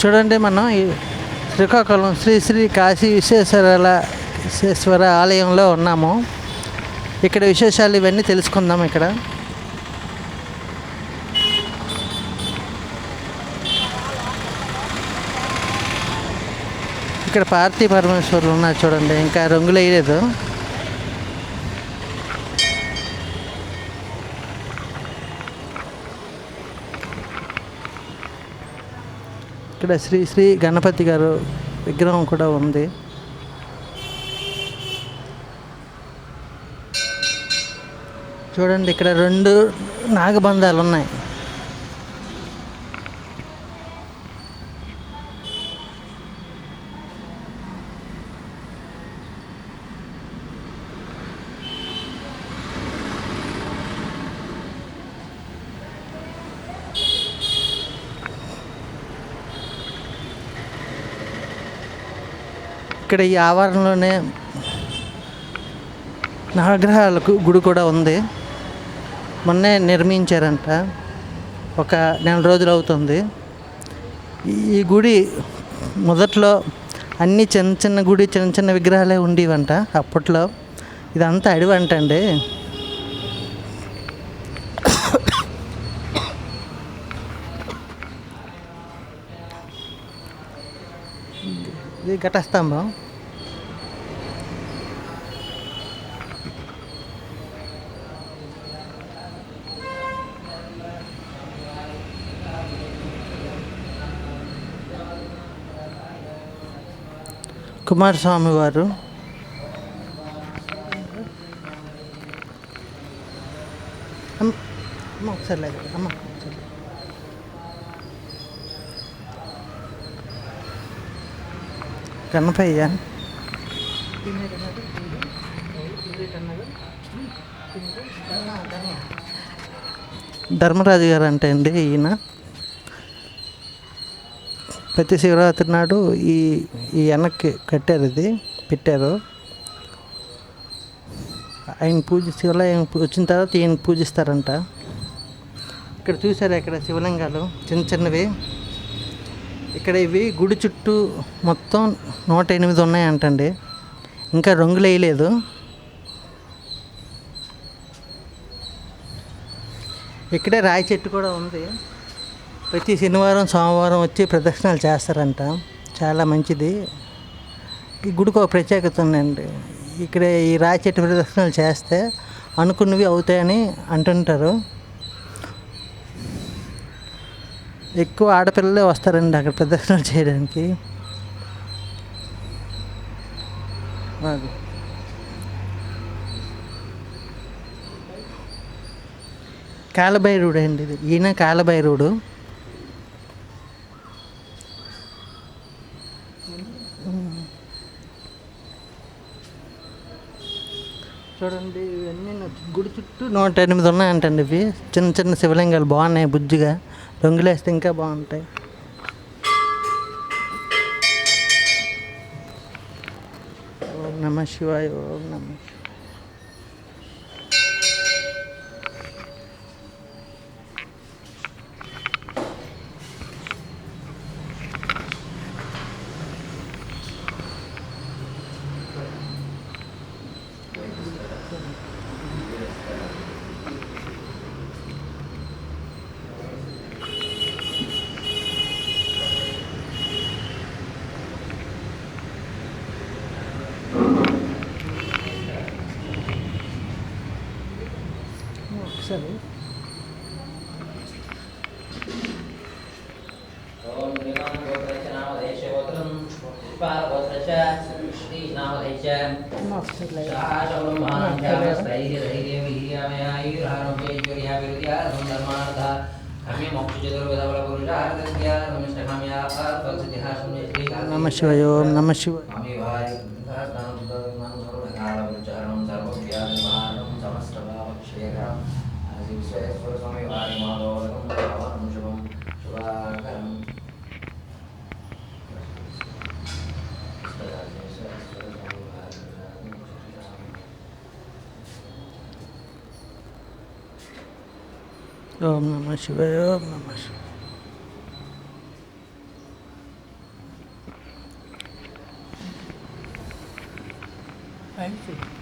చూడండి మనం శ్రీకాకుళం శ్రీ శ్రీ కాశీ విశ్వేశ్వరాల విశ్వేశ్వర ఆలయంలో ఉన్నాము. ఇక్కడ విశేషాలు ఇవన్నీ తెలుసుకుందాం ఇక్కడ. ఇక్కడ పార్థి పరమేశ్వరులు ఉన్నారు చూడండి ఇంకా రంగులు వేయలేదు. ఇక్కడ శ్రీ శ్రీ గణపతి గారు విగ్రహం కూడా ఉంది. చూడండి ఇక్కడ రెండు నాగబంధాలు ఉన్నాయి. ఇక్కడ ఈ ఆవరణలోనే నవగ్రహాలకు గుడి కూడా ఉంది. మొన్నే నిర్మించారంట. ఒక నెల రోజులు అవుతుంది. ఈ- గుడి మొదట్లో అన్ని చిన్న చిన్న గుడి చిన్న చిన్న విగ్రహాలే ఉండేవంట అప్పట్లో. ఇదంతా అడివంట అండి ఇది ఘటస్తంభం. కుమారస్వామి వారు అమ్మ అమ్మ ఒకసారి లేదు అమ్మ ఒకసారి కనపయ్య ధర్మరాజు గారు అంటే అండి ఈయన. ప్రతి శివరాత్రి నాడు ఈ ఈ వెనక్కి కట్టారు ఇది పెట్టారు. ఆయన పూజ శివాలయం వచ్చిన తర్వాత ఈయన పూజిస్తారంట. ఇక్కడ చూసారు ఇక్కడ శివలింగాలు చిన్న చిన్నవి? ఇక్కడ ఇవి గుడి చుట్టూ మొత్తం నూట ఎనిమిది ఉన్నాయంటండి. ఇంకా రంగులు వేయలేదు. ఇక్కడే రాయి చెట్టు కూడా ఉంది. ప్రతి శనివారం సోమవారం వచ్చి ప్రదక్షిణాలు చేస్తారంట. చాలా మంచిది. ఈ గుడికి ఒక ప్రత్యేకత ఉందండి. ఇక్కడ ఈ రాయి చెట్టు చేస్తే అనుకున్నవి అవుతాయని అంటుంటారు. ఎక్కువ ఆడపిల్లలే వస్తారండి అక్కడ ప్రదర్శనలు చేయడానికి. అది. కాలభైరుడు అండి ఇది. ఈయన కాలభైరుడు చూడండి ఇవన్నీ గుడి చుట్టూ నూట ఎనిమిది ఉన్నాయంటండి ఇవి. చిన్న చిన్న శివలింగాలు బాగున్నాయి బుజ్జిగా. రంగులేస్తే ఇంకా బాగుంటాయి. ఓం నమ శివాయ ఓం నమ శివాయ. నమస్తకామ్యార్థస్య నమ శివాయ ఓం నమ శివాయ ओम नमः शिवाय ओम नमः शिवाय Thank you.